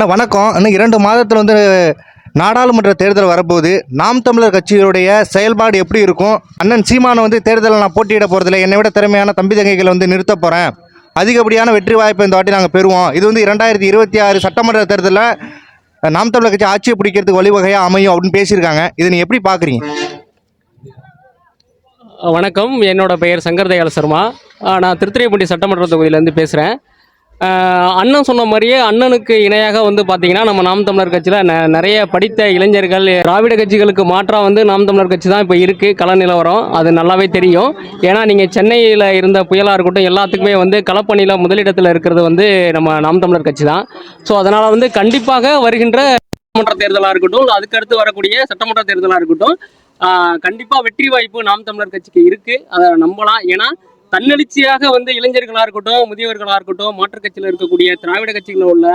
அண்ணா, வணக்கம். இன்னும் இரண்டு மாதத்தில் வந்து நாடாளுமன்ற தேர்தல் வரப்போகுது. நாம் தமிழர் கட்சியுடைய செயல்பாடு எப்படி இருக்கும்? அண்ணன் சீமானை வந்து தேர்தலில் நான் போட்டியிட போகிறதில்ல என்னை விட திறமையான தம்பி தங்கைகளை வந்து நிறுத்த போகிறேன் அதிகப்படியான வெற்றி வாய்ப்பை இந்த வாட்டி நாங்கள் பெறுவோம். இது வந்து இரண்டாயிரத்தி இருபத்தி ஆறு சட்டமன்ற தேர்தலில் நாம் தமிழர் கட்சி ஆட்சியை பிடிக்கிறதுக்கு வழிவகையாக அமையும் அப்படின்னு பேசியிருக்காங்க. இதை நீங்கள் எப்படி பார்க்குறீங்க வணக்கம். என்னோட பெயர் சங்கர் தயாள் சர்மா. நான் திருத்துறைப்பூண்டி சட்டமன்ற தொகுதியிலேருந்து பேசுகிறேன் அண்ணன் சொன்ன மாதிரியே அண்ணனுக்கு இணையாக வந்து பார்த்தீங்கன்னா நம்ம நாம் தமிழர் கட்சியில் ந நிறைய படித்த இளைஞர்கள் திராவிட கட்சிகளுக்கு மாற்றாக வந்து நாம் தமிழர் கட்சி தான் இப்போ இருக்குது கள நிலவரம். அது நல்லாவே தெரியும். ஏன்னா நீங்கள் சென்னையில் இருந்த புயலாக இருக்கட்டும் எல்லாத்துக்குமே வந்து களப்பணியில் முதலிடத்தில் இருக்கிறது வந்து நம்ம நாம் தமிழர் கட்சி தான். ஸோ அதனால் வந்து கண்டிப்பாக வருகின்ற சட்டமன்ற தேர்தலாக இருக்கட்டும் இல்லை அதுக்கடுத்து வரக்கூடிய சட்டமன்ற தேர்தலாக இருக்கட்டும் கண்டிப்பாக வெற்றி வாய்ப்பு நாம் தமிழர் கட்சிக்கு இருக்குது அதை நம்பலாம். ஏன்னா தன்னெழுச்சியாக வந்து இளைஞர்களாக இருக்கட்டும் முதியவர்களாக இருக்கட்டும் மாற்றுக் கட்சியில் இருக்கக்கூடிய திராவிட கட்சிகளில் உள்ள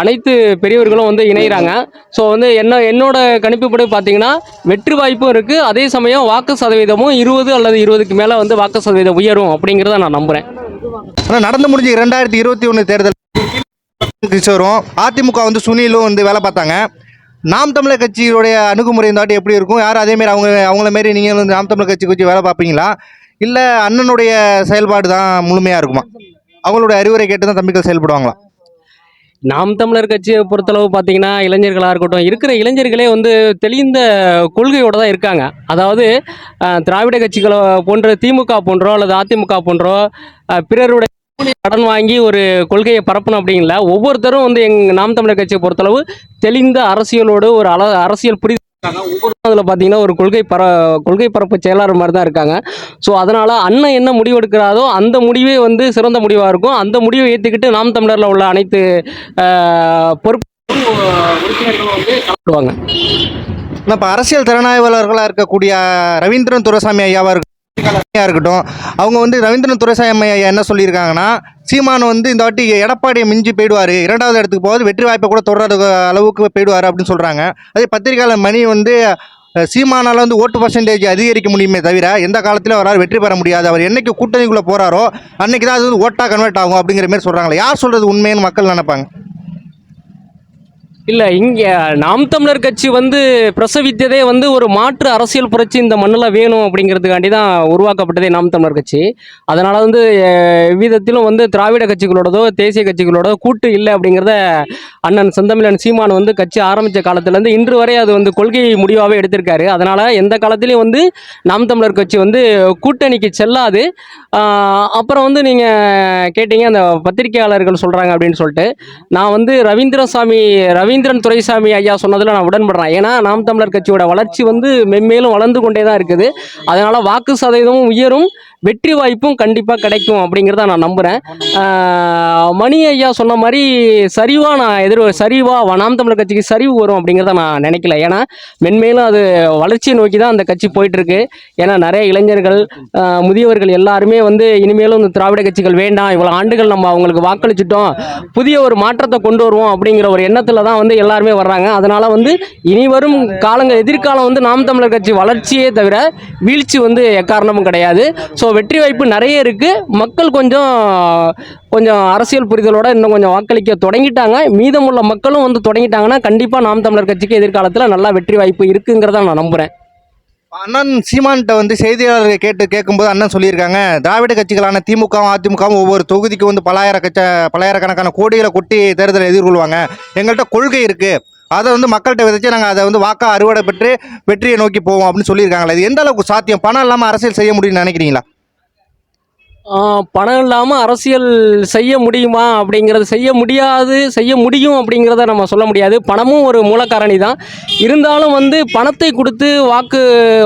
அனைத்து பெரியவர்களும் வந்து இணைகிறாங்க ஸோ வந்து என்ன என்னோட கணிப்புப்படி பார்த்தீங்கன்னா வெற்றி வாய்ப்பும் இருக்குது அதே சமயம் வாக்கு சதவீதமும் இருபது அல்லது இருபதுக்கு மேலே வந்து வாக்கு சதவீதம் உயரும் அப்படிங்கிறத நான் நம்புகிறேன் ஆனால் நடந்து முடிஞ்ச இரண்டாயிரத்தி இருபத்தி ஒன்று தேர்தல் கிஷோரும் அதிமுக வந்து சுனிலும் வந்து வேலை பார்த்தாங்க. நாம் தமிழர் கட்சியுடைய அணுகுமுறை இந்த வாட்டி எப்படி இருக்கும்? யாரும் அதேமாரி அவங்க அவங்கள மாரி நீங்கள் வந்து நாம் தமிழர் கட்சி வச்சு வேலை பார்ப்பீங்களா? இல்லை அண்ணனுடைய செயல்பாடு தான் முழுமையாக இருக்குமா? அவங்களுடைய அறிவுரை கேட்டு தான் தம்பிகள் செயல்படுவாங்களா? நாம் தமிழர் கட்சியை பொறுத்தளவு பார்த்தீங்கன்னா இளைஞர்களாக இருக்கட்டும் இருக்கிற இளைஞர்களே வந்து தெளிந்த கொள்கையோடு தான் இருக்காங்க. அதாவது திராவிட கட்சிகளோ போன்ற திமுக போன்றோ அல்லது அதிமுக போன்றோ பிறருடைய கடன் வாங்கி ஒரு கொள்கையை பரப்பணும் அப்படிங்கல ஒவ்வொருத்தரும் வந்து எங் நாம் தமிழர் கட்சியை பொறுத்தளவு தெளிந்த அரசியலோடு ஒரு அல அரசியல் புரிதல் இருக்காங்க. அதில் பார்த்தீங்கன்னா ஒரு கொள்கை பர கொள்கை பரப்பு செயலாளர் மாதிரி தான் இருக்காங்க. ஸோ அதனால் அண்ணன் என்ன முடிவு எடுக்கிறாரோ அந்த முடிவே வந்து சிறந்த முடிவாக இருக்கும். அந்த முடிவை ஏற்றுக்கிட்டு நாம் தமிழரில் உள்ள அனைத்து பொறுப்பு உறுப்பினர்களும் வந்து கலந்துடுவாங்க இப்போ அரசியல் திறனாய்வாளர்களாக இருக்கக்கூடிய ரவீந்திரன் துரசாமி ஐயாவாக இருக்கட்டும் இருக்கட்டும் அவங்க வந்து ரவீந்திரன் துரைசாய் ஐயா என்ன சொல்லியிருக்காங்கன்னா சீமான் வந்து இந்த வாட்டி எடப்பாடியை மிஞ்சி போயிடுவார். இரண்டாவது இடத்துக்கு போகாது வெற்றி வாய்ப்பை கூட தொடராத அளவுக்கு போயிடுவார் அப்படின்னு சொல்கிறாங்க அதே பத்திரிகையாளர் மணி வந்து சீமானால் சீமானால வந்து ஓட்டு பர்சன்டேஜ் அதிகரிக்க முடியுமே தவிர எந்த காலத்திலும் அவரால் வெற்றி பெற முடியாது. அவர் என்னைக்கு கூட்டணிக்குள்ளே போகிறாரோ அன்றைக்கி தான் அது வந்து ஓட்டாக கன்வெர்ட் ஆகும் அப்படிங்கிற மாதிரி சொல்கிறாங்களே யார் சொல்கிறது உண்மைன்னு மக்கள் நினைப்பாங்க? இல்லை இங்கே நாம் தமிழர் கட்சி வந்து பிரசவித்ததே வந்து ஒரு மாற்று அரசியல் புரட்சி இந்த மண்ணில் வேணும் அப்படிங்கிறதுக்காண்டி தான் உருவாக்கப்பட்டதே நாம் தமிழர் கட்சி. அதனால் வந்து எவ்விதத்திலும் வந்து திராவிட கட்சிகளோடதோ தேசிய கட்சிகளோடோ கூட்டு இல்லை அப்படிங்கிறத அண்ணன் செந்தமிழன் சீமான் வந்து கட்சி ஆரம்பித்த காலத்துலேருந்து இன்று வரை அது வந்து கொள்கை முடிவாகவே எடுத்திருக்காரு. அதனால் எந்த காலத்திலையும் வந்து நாம் தமிழர் கட்சி வந்து கூட்டணிக்கு செல்லாது. அப்புறம் வந்து நீங்கள் கேட்டீங்க அந்த பத்திரிகையாளர்கள் சொல்கிறாங்க அப்படின்னு சொல்லிட்டு. நான் வந்து ரவீந்திரசாமி ரவீந்திரன் துரைசாமி ஐயா சொன்னதில் நான் உடன்படுறேன். ஏன்னா நாம் தமிழர் கட்சியோட வளர்ச்சி வந்து மென்மேலும் வளர்ந்து கொண்டே தான் இருக்குது. அதனால் வாக்கு சதவீதமும் உயரும். வெற்றி வாய்ப்பும் கண்டிப்பாக கிடைக்கும் அப்படிங்கிறத நான் நம்புகிறேன் மணி ஐயா சொன்ன மாதிரி சரிவாக நான் எதிர் சரிவா நாம் தமிழர் கட்சிக்கு சரிவு வரும் அப்படிங்கிறத நான் நினைக்கல. ஏன்னா மென்மேலும் அது வளர்ச்சியை நோக்கி தான் அந்த கட்சி போயிட்டுருக்கு. ஏன்னா நிறைய இளைஞர்கள் முதியவர்கள் எல்லாருமே வந்து இனிமேலும் இந்த திராவிட கட்சிகள் வேண்டாம். இவ்வளோ ஆண்டுகள் நம்ம அவங்களுக்கு வாக்களிச்சிட்டோம். புதிய ஒரு மாற்றத்தை கொண்டு வருவோம் அப்படிங்கிற ஒரு எண்ணத்தில் தான் வந்து எல்லாருமே வர்றாங்க. அதனால் வந்து இனி வரும் காலங்கள் எதிர்காலம் வந்து நாம் தமிழர் கட்சி வளர்ச்சியே தவிர வீழ்ச்சி வந்து எக்காரணமும் கிடையாது. ஸோ வெற்றி வாய்ப்பு நிறைய இருக்குது மக்கள் கொஞ்சம் கொஞ்சம் அரசியல் புரிதலோட இன்னும் கொஞ்சம் வாக்களிக்க தொடங்கிட்டாங்க. மீதமுள்ள மக்களும் வந்து தொடங்கிட்டாங்கன்னா கண்டிப்பாக நாம் தமிழர் கட்சிக்கு எதிர்காலத்தில் நல்லா வெற்றி வாய்ப்பு இருக்குங்கிறத நான் நம்புகிறேன் அண்ணன் சீமான்கிட்ட வந்து செய்தியாளர்கள் கேட்டு கேட்கும்போது அண்ணன் சொல்லியிருக்காங்க திராவிட கட்சிகளான திமுகவும் அதிமுகவும் ஒவ்வொரு தொகுதிக்கு வந்து பலாயிர கட்ச பலாயிரக்கணக்கான கோடிகளை கொட்டி தேர்தலை எதிர்கொள்வாங்க. எங்கள்கிட்ட கொள்கை இருக்குது அதை வந்து மக்கள்கிட்ட விதைச்சு நாங்கள் அதை வந்து வாக்கா அறுவடை பெற்று வெற்றியை நோக்கி போவோம் அப்படின்னு சொல்லியிருக்காங்களே இது எந்த அளவுக்கு சாத்தியம்? பணம் இல்லாமல் அரசியல் செய்ய முடியும்னு நினைக்கிறீங்களா? பணம் இல்லாமல் அரசியல் செய்ய முடியுமா அப்படிங்கிறது செய்ய முடியாது செய்ய முடியும் அப்படிங்கிறத நம்ம சொல்ல முடியாது. பணமும் ஒரு மூலக்காரணி தான். இருந்தாலும் வந்து பணத்தை கொடுத்து வாக்கு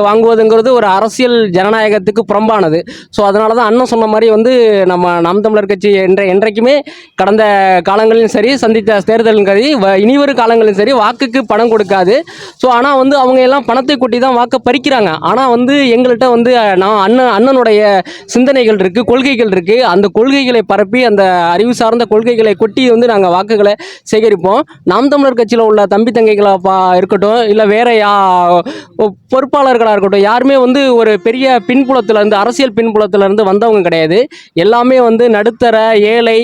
வாங்குவதுங்கிறது ஒரு அரசியல் ஜனநாயகத்துக்கு புறம்பானது. ஸோ அதனால தான் அண்ணன் சொன்ன மாதிரி வந்து நம்ம நாம் தமிழர் கட்சி என்ற என்றைக்குமே கடந்த காலங்களிலும் சரி சந்தித்த தேர்தலும் சரி வ- இனிவரும் காலங்களிலும் சரி வாக்குக்கு பணம் கொடுக்காது. ஸோ ஆனால் வந்து அவங்க எல்லாம் பணத்தை கொட்டி தான் வாக்கை பறிக்கிறாங்க. ஆனால் வந்து எங்கள்கிட்ட வந்து நான் அண்ணன் அண்ணனுடைய சிந்தனைகள் இருக்குது கொள்கைகள் இருக்குது அந்த கொள்கைகளை பரப்பி அந்த அறிவு சார்ந்த கொள்கைகளை கொட்டி வந்து நாங்கள் வாக்குகளை சேகரிப்போம். நாம் தமிழர் கட்சியில் உள்ள தம்பி தங்கைகளாக பா இருக்கட்டும் இல்லை வேற யா பொறுப்பாளர்களாக இருக்கட்டும் யாருமே வந்து ஒரு பெரிய பின்புலத்திலேருந்து அரசியல் பின்புலத்திலேருந்து வந்தவங்க கிடையாது. எல்லாமே வந்து நடுத்தர ஏழை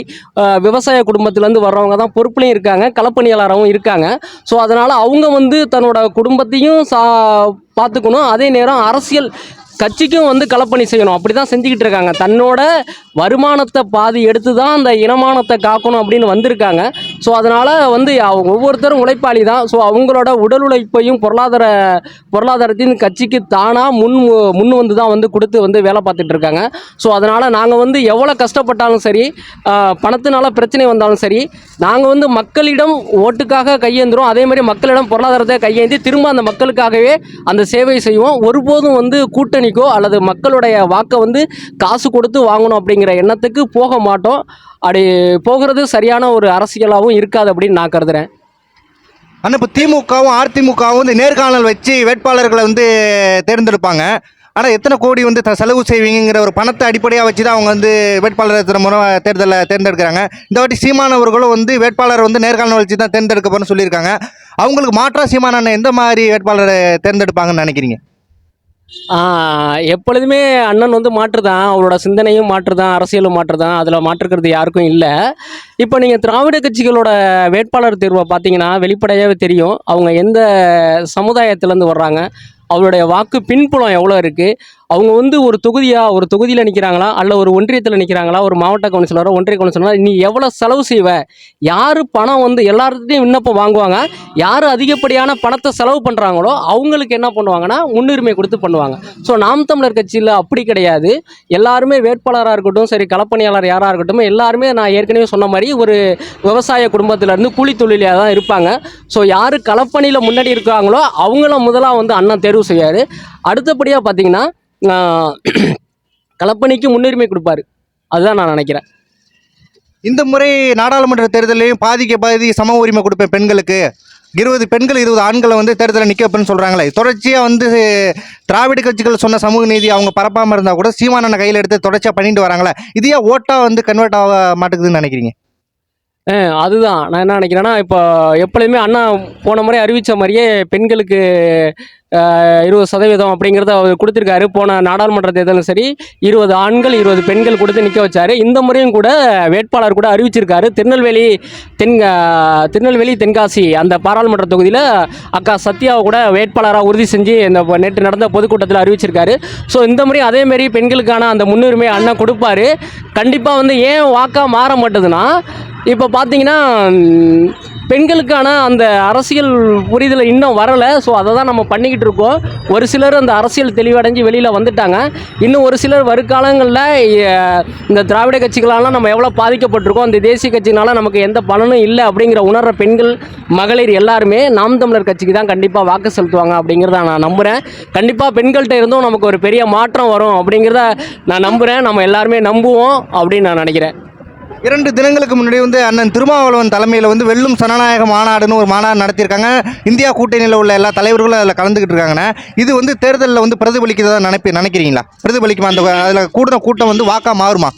விவசாய குடும்பத்திலேருந்து வர்றவங்க தான் பொறுப்புலையும் இருக்காங்க களப்பணியாளராகவும் இருக்காங்க. ஸோ அதனால் அவங்க வந்து தன்னோட குடும்பத்தையும் சா பார்த்துக்கணும் அதே நேரம் அரசியல் கட்சிக்கும் வந்து கலப்பணி செய்யணும். அப்படி தான் செஞ்சுக்கிட்டு இருக்காங்க. தன்னோட வருமானத்தை பாதி எடுத்து தான் அந்த இனமானத்தை காக்கணும் அப்படின்னு வந்திருக்காங்க. ஸோ அதனால் வந்து அவங்க ஒவ்வொருத்தரும் உழைப்பாளி தான் ஸோ அவங்களோட உடல் உழைப்பையும் பொருளாதார பொருளாதாரத்தையும் கட்சிக்கு தானாக முன் முன் வந்து தான் வந்து கொடுத்து வந்து வேலை பார்த்துட்டு இருக்காங்க. ஸோ அதனால் நாங்கள் வந்து எவ்வளோ கஷ்டப்பட்டாலும் சரி பணத்தினால பிரச்சனை வந்தாலும் சரி நாங்கள் வந்து மக்களிடம் ஓட்டுக்காக கையேந்துறோம். அதே மாதிரி மக்களிடம் பொருளாதாரத்தை கையேந்தி திரும்ப அந்த மக்களுக்காகவே அந்த சேவை செய்வோம். ஒருபோதும் வந்து கூட்டணி கூட்டணிக்கோ அல்லது மக்களுடைய வாக்கை வந்து காசு கொடுத்து வாங்கணும் அப்படிங்கிற எண்ணத்துக்கு போக மாட்டோம். அப்படி போகிறது சரியான ஒரு அரசியலாகவும் இருக்காது அப்படின்னு நான் கருதுறேன். ஆனால் இப்போ திமுகவும் அதிமுகவும் வந்து நேர்காணல் வச்சு வேட்பாளர்களை வந்து தேர்ந்தெடுப்பாங்க. ஆனால் எத்தனை கோடி வந்து த- செலவு செய்வீங்கிற ஒரு பணத்தை அடிப்படையாக வச்சு தான் அவங்க வந்து வேட்பாளர் எத்தனை முறை தேர்தலில் தேர்ந்தெடுக்கிறாங்க. இந்த வாட்டி சீமானவர்களும் வந்து வேட்பாளர் வந்து நேர்காணல் வச்சு தான் தேர்ந்தெடுக்க போகிறேன்னு சொல்லியிருக்காங்க. அவங்களுக்கு மாற்றா சீமானண்ணன் எந்த மாதிரி வேட்பாளரை தேர்ந்தெடுப்பாங்கன்னு நினைக்கிறீங்க? எப்பொழுதுமே அண்ணன் வந்து மாற்றுதான் அவரோட சிந்தனையும் மாற்றுதான் அரசியலும் மாற்றுதான். அதில் மாற்றுக்கிறது யாருக்கும் இல்லை. இப்போ நீங்கள் திராவிட கட்சிகளோட வேட்பாளர் தேர்வை பார்த்தீங்கன்னா வெளிப்படையாகவே தெரியும். அவங்க எந்த சமுதாயத்திலேருந்து வர்றாங்க? அவருடைய வாக்கு பின்புலம் எவ்வளோ இருக்குது அவங்க வந்து ஒரு தொகுதியாக ஒரு தொகுதியில் நிற்கிறாங்களா அல்ல ஒரு ஒன்றியத்தில் நிற்கிறாங்களா ஒரு மாவட்ட கவுன்சிலரோ ஒன்றிய கவுன்சிலரோ நீ எவ்வளோ செலவு செய்வ? யார் பணம் வந்து எல்லார்கிட்டையும் விண்ணப்பம் வாங்குவாங்க? யார் அதிகப்படியான பணத்தை செலவு பண்ணுறாங்களோ அவங்களுக்கு என்ன பண்ணுவாங்கன்னா முன்னுரிமை கொடுத்து பண்ணுவாங்க. ஸோ நாம் தமிழர் கட்சியில் அப்படி கிடையாது. எல்லாருமே வேட்பாளராக இருக்கட்டும் சரி களப்பணியாளர் யாராக இருக்கட்டும் எல்லாருமே நான் ஏற்கனவே சொன்ன மாதிரி ஒரு விவசாய குடும்பத்திலேருந்து கூலி தொழிலாக தான் இருப்பாங்க. ஸோ யார் களப்பணியில் முன்னாடி இருக்காங்களோ அவங்கள முதலாக வந்து அண்ணன் தேர்வு செய்யார் அடுத்தபடியாக பார்த்தீங்கன்னா ஆஹ், களப்பணிக்கு முன்னுரிமை கொடுப்பாரு. அதுதான் நான் நினைக்கிறேன். இந்த முறை நாடாளுமன்ற தேர்தலையும் பாதிக்க பாதி சம உரிமை கொடுப்பேன் பெண்களுக்கு. இருபது பெண்கள் இருபது ஆண்களை வந்து தேர்தலில் நிற்க வைப்பேன்னு சொல்கிறாங்களே தொடர்ச்சியாக வந்து திராவிட கட்சிகள் சொன்ன சமூக நீதி அவங்க பரப்பாமல் இருந்தால் கூட சீமானனை கையில் எடுத்து தொடர்ச்சியாக பண்ணிட்டு வராங்களே. இது ஏன் ஓட்டாக வந்து கன்வெர்ட் ஆக மாட்டேங்குதுன்னு நினைக்கிறீங்க? அதுதான். நான் என்ன நினைக்கிறேன்னா இப்போ எப்பொழுதுமே அண்ணா போன முறை அறிவித்த மாதிரியே பெண்களுக்கு இருபது சதவீதம் அப்படிங்கிறத அவர் கொடுத்துருக்காரு. போன நாடாளுமன்ற தேர்தலும் சரி இருபது ஆண்கள் இருபது பெண்கள் கொடுத்து நிற்க வச்சார். இந்த முறையும் கூட வேட்பாளர் கூட அறிவிச்சிருக்காரு. திருநெல்வேலி தென் திருநெல்வேலி தென்காசி அந்த பாராளுமன்ற தொகுதியில் அக்கா சத்யாவை கூட வேட்பாளராக உறுதி செஞ்சு இந்த நேற்று நடந்த பொதுக்கூட்டத்தில் அறிவிச்சிருக்காரு. ஸோ இந்த முறையும் அதே பெண்களுக்கான அந்த முன்னுரிமை அண்ணன் கொடுப்பாரு. கண்டிப்பாக வந்து ஏன் வாக்காக மாற மாட்டுதுன்னா இப்போ பார்த்தீங்கன்னா பெண்களுக்கான அந்த அரசியல் புரிதல் இன்னும் வரலை. ஸோ அதை தான் நம்ம பண்ணிக்கிட்டு இருக்கோம். ஒரு சிலர் அந்த அரசியல் தெளிவடைஞ்சு வெளியில் வந்துட்டாங்க. இன்னும் ஒரு சிலர் வருகாலங்களில் இந்த திராவிட கட்சிகளால் நம்ம எவ்வளோ பாதிக்கப்பட்டிருக்கோம். அந்த தேசிய கட்சினால நமக்கு எந்த பலனும் இல்லை அப்படிங்கிற உணர்ற பெண்கள் மகளிர் எல்லாருமே நாம் தமிழர் கட்சிக்கு தான் கண்டிப்பாக வாக்கு செலுத்துவாங்க அப்படிங்கிறத நான் நம்புகிறேன் கண்டிப்பாக பெண்கள்கிட்ட இருந்தும் நமக்கு ஒரு பெரிய மாற்றம் வரும் அப்படிங்கிறத நான் நம்புகிறேன் நம்ம எல்லாருமே நம்புவோம் அப்படின்னு நான் நினைக்கிறேன். இரண்டு தினங்களுக்கு முன்னாடி வந்து அண்ணன் திருமாவளவன் தலைமையில் வந்து வெல்லும் சனநாயக மாநாடுன்னு ஒரு மாநாடு நடத்தியிருக்காங்க. இந்தியா கூட்டணியில் உள்ள எல்லா தலைவர்களும் அதில் கலந்துக்கிட்டு இருக்காங்கன்னா இது வந்து தேர்தலில் வந்து பிரதிபலிக்கிறதா நினைப்பி நினைக்கிறீங்களா? பிரதிபலிக்குமா? அந்த அதில் கூடுற கூட்டம் வந்து வாக்கா மாறுமா?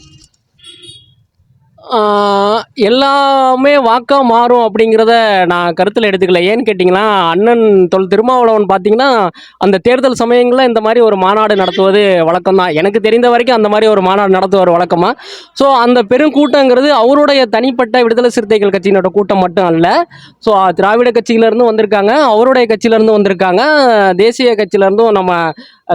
எல்லாமே வாக்காக மாறும் அப்படிங்கிறத நான் கருத்தில் எடுத்துக்கல. ஏன்னு கேட்டிங்கன்னா அண்ணன் தொல் திருமாவளவன் பார்த்தீங்கன்னா அந்த தேர்தல் சமயங்களில் இந்த மாதிரி ஒரு மாநாடு நடத்துவது வழக்கம் தான் எனக்கு தெரிந்த வரைக்கும் அந்த மாதிரி ஒரு மாநாடு நடத்துவார் வழக்கமாக ஸோ அந்த பெருங்கூட்டங்கிறது அவருடைய தனிப்பட்ட விடுதலை சிறுத்தைகள் கட்சியினோட கூட்டம் மட்டும் அல்ல. ஸோ திராவிட கட்சியிலேருந்து வந்திருக்காங்க. அவருடைய கட்சியிலேருந்து வந்திருக்காங்க. தேசிய கட்சியிலேருந்தும் நம்ம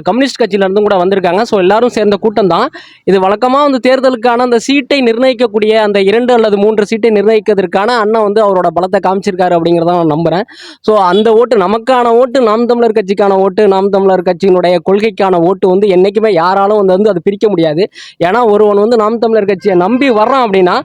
கம்யூனிஸ்ட் கட்சியிலேருந்தும் கூட வந்திருக்காங்க. ஸோ எல்லாரும் சேர்ந்த கூட்டம் தான் இது வழக்கமாக அந்த தேர்தலுக்கான அந்த சீட்டை நிர்ணயிக்கக்கூடிய அந்த இரண்டு அல்லது மூன்று சீட்டை நிர்ணயிக்கிறதுக்கான அண்ணன் வந்து அவரோட பலத்தை காமிச்சிருக்காரு அப்படிங்கிறத நான் நம்புகிறேன் ஸோ அந்த ஓட்டு நமக்கான ஓட்டு நாம் தமிழர் கட்சிக்கான ஓட்டு நாம் தமிழர் கட்சியினுடைய கொள்கைக்கான ஓட்டு வந்து என்றைக்குமே யாராலும் வந்து வந்து அது பிரிக்க முடியாது. ஏன்னா ஒருவன் வந்து நாம் தமிழர் கட்சியை நம்பி வர்றான் அப்படின்னா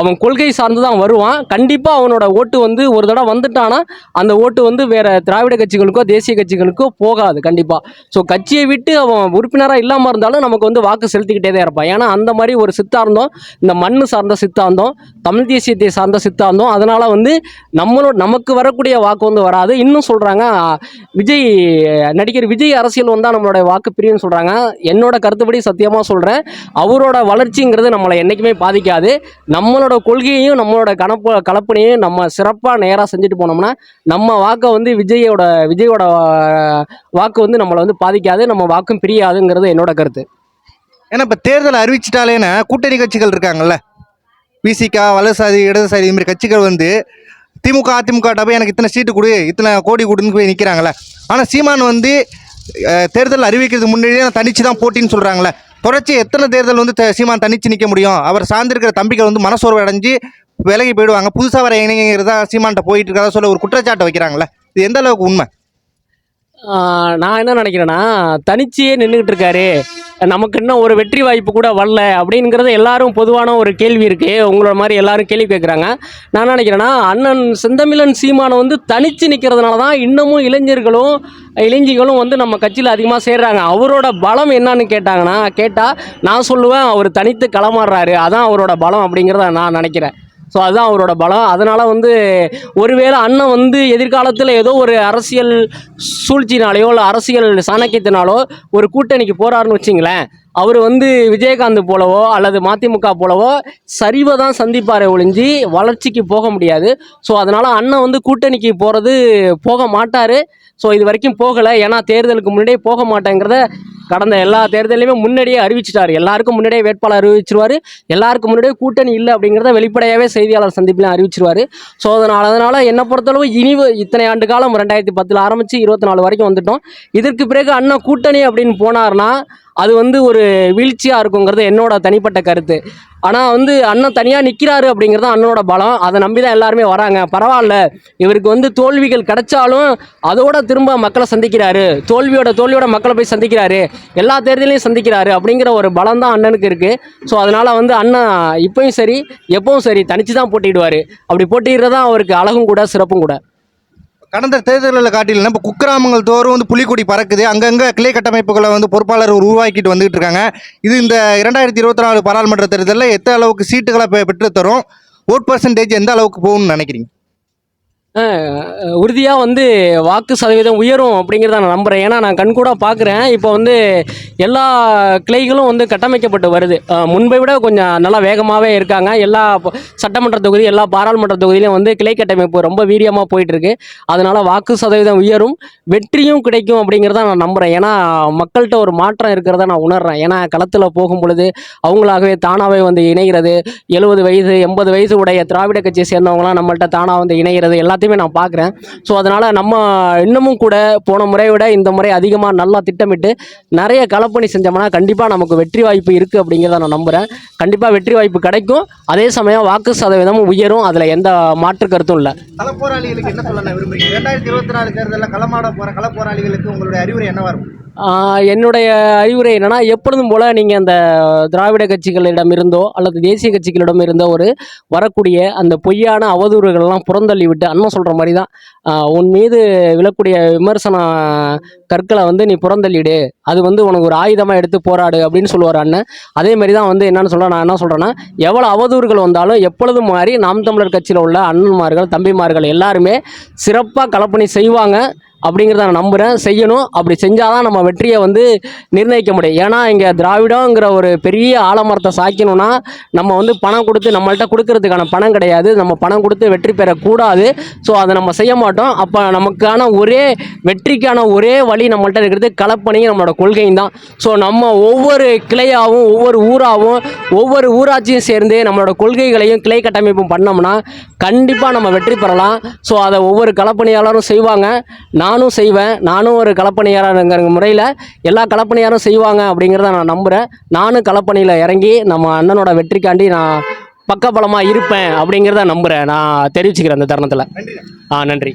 அவன் கொள்கை சார்ந்து தான் வருவான். கண்டிப்பாக அவனோட ஓட்டு வந்து ஒரு தடவை வந்துட்டானா அந்த ஓட்டு வந்து வேற திராவிட கட்சிகளுக்கோ தேசிய கட்சிகளுக்கோ போகாது கண்டிப்பாக ஸோ கட்சியை விட்டு அவன் உறுப்பினராக இல்லாமல் இருந்தாலும் நமக்கு வந்து வாக்கு செலுத்திக்கிட்டே தான் இருப்பான். ஏன்னா அந்த மாதிரி ஒரு சித்தாந்தம் இந்த மண்ணு சார்ந்த சித்தாந்தம் தமிழ் தேசியத்தை சார்ந்த சித்தாந்தம். அதனால் வந்து நம்மளோட நமக்கு வரக்கூடிய வாக்கு வந்து வராது. இன்னும் சொல்கிறாங்க விஜய் நடிகர் விஜய் அரசியல் வந்தால் நம்மளுடைய வாக்கு பிரியும்னு சொல்கிறாங்க என்னோட கருத்துப்படி சத்தியமாக சொல்கிறேன் அவரோட வளர்ச்சிங்கிறது நம்மளை என்றைக்குமே பாதிக்காது. நம்மளோட கொள்கையையும் நம்மளோட கணப்பு கலப்பனையும் நம்ம சிறப்பாக நேராக செஞ்சுட்டு போனோம்னா நம்ம வாக்கை வந்து விஜயோட விஜயோட வாக்கு வந்து நம்மளை வந்து பாதிக்காது. நம்ம வாக்கும் பிரியாதுங்கிறது என்னோட கருத்து. ஏன்னா இப்போ தேர்தல் அறிவிச்சிட்டாலேன்னு கூட்டணி கட்சிகள் இருக்காங்கல்ல? விசிகா வலதுசாரி இடதுசாரி இது மாதிரி கட்சிகள் வந்து திமுக அதிமுக போய் எனக்கு இத்தனை சீட்டு கொடு இத்தனை கோடி கொடுன்னு போய் நிற்கிறாங்களே ஆனால் சீமான் வந்து தேர்தல் அறிவிக்கிறதுக்கு முன்னாடியே நான் தனிச்சு தான் போட்டின்னு சொல்கிறாங்களே தொடர்ச்சி எத்தனை தேர்தல் வந்து சீமான் தனிச்சு நிற்க முடியும்? அவர் சார்ந்திருக்கிற தம்பிகள் வந்து மனசோர்வு அடைஞ்சு விலகி போயிடுவாங்க. புதுசாக வர இணைங்கிறதா சீமான்ட்ட போயிட்டு இருக்கிறதா சொல்ல ஒரு குற்றச்சாட்டை வைக்கிறாங்களே இது எந்த அளவுக்கு உண்மை? நான் என்ன நினைக்கிறேன்னா தனிச்சியே நின்றுக்கிட்டு இருக்காரு நமக்கு இன்னும் ஒரு வெற்றி வாய்ப்பு கூட வரல அப்படிங்கிறது எல்லாரும் பொதுவான ஒரு கேள்வி இருக்குது உங்களோட மாதிரி எல்லாரும் கேள்வி கேட்குறாங்க நான் நினைக்கிறேன்னா அண்ணன் செந்தமிழன் சீமானை வந்து தனித்து நிற்கிறதுனால தான் இன்னமும் இளைஞர்களும் இளைஞர்களும் வந்து நம்ம கட்சியில் அதிகமாக சேர்றாங்க. அவரோட பலம் என்னன்னு கேட்டாங்கன்னா கேட்டால் நான் சொல்லுவேன் அவர் தனித்து களமாடுறாரு. அதான் அவரோட பலம் அப்படிங்கிறத நான் நினைக்கிறேன். ஸோ அதுதான் அவரோட பலம். அதனால் வந்து ஒருவேளை அண்ணன் வந்து எதிர்காலத்தில் ஏதோ ஒரு அரசியல் சூழ்ச்சினாலேயோ இல்லை அரசியல் சாணக்கியத்தினாலோ ஒரு கூட்டணிக்கு போகிறாருன்னு வச்சிங்களேன் அவர் வந்து விஜயகாந்த் போலவோ அல்லது மதிமுக போலவோ சரிவை தான் சந்திப்பாரே ஒழிஞ்சு வளர்ச்சிக்கு போக முடியாது. ஸோ அதனால் அண்ணன் வந்து கூட்டணிக்கு போகிறது போக மாட்டார். ஸோ இது வரைக்கும் போகலை. ஏன்னா தேர்தலுக்கு முன்னாடியே போக மாட்டேங்கிறத கடந்த எல்லா தேர்தலையுமே முன்னாடியே அறிவிச்சிட்டாரு. எல்லாருக்கும் முன்னாடியே வேட்பாளர் அறிவிச்சிருவாரு. எல்லாருக்கும் முன்னாடியே கூட்டணி இல்லை அப்படிங்கிறத வெளிப்படையாகவே செய்தியாளர் சந்திப்பில் அறிவிச்சிருவாரு. ஸோ அதனால் அதனால் என்னை பொறுத்தளவு இனி இத்தனை ஆண்டு காலம் ரெண்டாயிரத்தி பத்தில் ஆரம்பித்து இருபத்தி நாலு வரைக்கும் வந்துட்டோம். இதற்கு பிறகு அண்ணன் கூட்டணி அப்படின்னு போனார்னா அது வந்து ஒரு வீழ்ச்சியாக இருக்குங்கிறது என்னோட தனிப்பட்ட கருத்து. ஆனால் வந்து அண்ணன் தனியாக நிற்கிறாரு அப்படிங்கிறது தான் அண்ணனோட பலம். அதை நம்பி தான் எல்லாருமே வராங்க. பரவாயில்ல. இவருக்கு வந்து தோல்விகள் கிடைச்சாலும் அதோட திரும்ப மக்களை சந்திக்கிறாரு. தோல்வியோட தோல்வியோட மக்களை போய் சந்திக்கிறாரு. எல்லா தேர்தலையும் சந்திக்கிறாரு அப்படிங்கிற ஒரு பலம் தான் அண்ணனுக்கு இருக்குது ஸோ அதனால் வந்து அண்ணன் இப்போயும் சரி எப்பவும் சரி தனித்து தான் போட்டிடுவார் அப்படி போட்டிடுறது தான் அவருக்கு அழகும் கூட சிறப்பும் கூட. கடந்த தேர்தலில் காட்டிலும் இப்போ குக்கிராமங்கள் தோறும் வந்து புலிக்கொடி பறக்குது. அங்கங்கே கிளை கட்டமைப்புகளை வந்து பொறுப்பாளர் உருவாக்கிட்டு வந்துகிட்டு இருக்காங்க. இது இந்த இரண்டாயிரத்தி இருபத்தி நாலு பாராளுமன்ற தேர்தலில் எத்த அளவுக்கு சீட்டுகளை பெற்று தரும் ஓட் பர்சன்டேஜ் எந்த அளவுக்கு போகும்னு நினைக்கிறீங்க? உறுதியாக வந்து வாக்கு சதவீதம் உயரும் அப்படிங்கிறத நான் நம்புகிறேன் ஏன்னா நான் கண்கூட பார்க்குறேன் இப்போ வந்து எல்லா கிளைகளும் வந்து கட்டமைக்கப்பட்டு வருது. முன்பை விட கொஞ்சம் நல்லா வேகமாகவே இருக்காங்க. எல்லா சட்டமன்ற தொகுதி எல்லா பாராளுமன்ற தொகுதியிலும் வந்து கிளை கட்டமைப்பு ரொம்ப வீரியமாக போயிட்டுருக்கு. அதனால் வாக்கு சதவீதம் உயரும். வெற்றியும் கிடைக்கும் அப்படிங்கிறத நான் நம்புகிறேன் ஏன்னா மக்கள்கிட்ட ஒரு மாற்றம் இருக்கிறத நான் உணர்றேன். ஏன்னா களத்தில் போகும் பொழுது அவங்களாகவே தானாகவே வந்து இணைகிறது. எழுபது வயசு எண்பது வயசு உடைய திராவிட கட்சியை சேர்ந்தவங்களாம் நம்மள்கிட்ட தானாக வந்து இணைகிறது. எல்லாத்தையுமே நான் பார்க்குறேன். ஸோ அதனால் நம்ம இன்னமும் கூட போன முறையை விட இந்த முறை அதிகமாக நல்லா திட்டமிட்டு நிறைய களப்பணி செஞ்சோம்னா கண்டிப்பாக நமக்கு வெற்றி வாய்ப்பு இருக்குது அப்படிங்கிறத நான் நம்புகிறேன் கண்டிப்பாக வெற்றி வாய்ப்பு கிடைக்கும். அதே சமயம் வாக்கு சதவீதமும் உயரும். அதில் எந்த மாற்று கருத்தும் இல்லை. களப்போராளிகளுக்கு என்ன சொல்ல விரும்புகிறேன் இரண்டாயிரத்தி இருபத்தி நாலு தேர்தலில் களமாட போகிற களப்போராளிகளுக்கு உங்களுடைய அறிவுரை என்னவா இருக்கும்? என்னுடைய அறிவுரை என்னன்னா எப்பொழுதும் போல் நீங்கள் அந்த திராவிட கட்சிகளிடம் இருந்தோ அல்லது தேசிய கட்சிகளிடம் இருந்தோ ஒரு வரக்கூடிய அந்த பொய்யான அவதூறுகள்லாம் புறந்தள்ளி விட்டு அண்ணன் சொல்கிற மாதிரி தான் உன் மீது விழக்கூடிய விமர்சன கற்களை வந்து நீ புறந்தள்ளிடு. அது வந்து உனக்கு ஒரு ஆயுதமாக எடுத்து போராடு அப்படின்னு சொல்லுவார் அண்ணன். அதே மாதிரி தான் வந்து என்னென்னு சொல்ல நான் என்ன சொல்கிறேன்னா எவ்வளோ அவதூறுகள் வந்தாலும் எப்பொழுதும் மாதிரி நாம் தமிழர் கட்சியில் உள்ள அண்ணன்மார்கள் தம்பிமார்கள் எல்லாருமே சிறப்பாக கலப்பணி செய்வாங்க. அப்படிங்கிறத நான் நம்புகிறேன் செய்யணும். அப்படி செஞ்சால் தான் நம்ம வெற்றியை வந்து நிர்ணயிக்க முடியும். ஏன்னா இங்கே திராவிடங்கிற ஒரு பெரிய ஆலமரத்தை சாய்க்கணும்னா நம்ம வந்து பணம் கொடுத்து நம்மள்ட்ட கொடுக்கறதுக்கான பணம் கிடையாது. நம்ம பணம் கொடுத்து வெற்றி பெறக்கூடாது. ஸோ அதை நம்ம செய்ய மாட்டோம். அப்போ நமக்கான ஒரே வெற்றிக்கான ஒரே வழி நம்மள்ட்ட இருக்கிறது களப்பணியும் நம்மளோட கொள்கையும் தான். ஸோ நம்ம ஒவ்வொரு கிளையாகவும் ஒவ்வொரு ஊராகவும் ஒவ்வொரு ஊராட்சியும் சேர்ந்து நம்மளோட கொள்கைகளையும் கிளை கட்டமைப்பும் பண்ணோம்னா கண்டிப்பாக நம்ம வெற்றி பெறலாம். ஸோ அதை ஒவ்வொரு களப்பணியாளரும் செய்வாங்க. நான் நானும் செய்வேன். நானும் ஒரு களப்பணியாளருங்கிற முறையில் எல்லா களப்பணியாரும் செய்வாங்க அப்படிங்கிறத நான் நம்புகிறேன் நானும் களப்பணியில் இறங்கி நம்ம அண்ணனோட வெற்றிக்காண்டி நான் பக்கபலமாக இருப்பேன் அப்படிங்கிறத நம்புகிறேன் நான் தெரிவிச்சுக்கிறேன் அந்த தருணத்தில். ஆ நன்றி.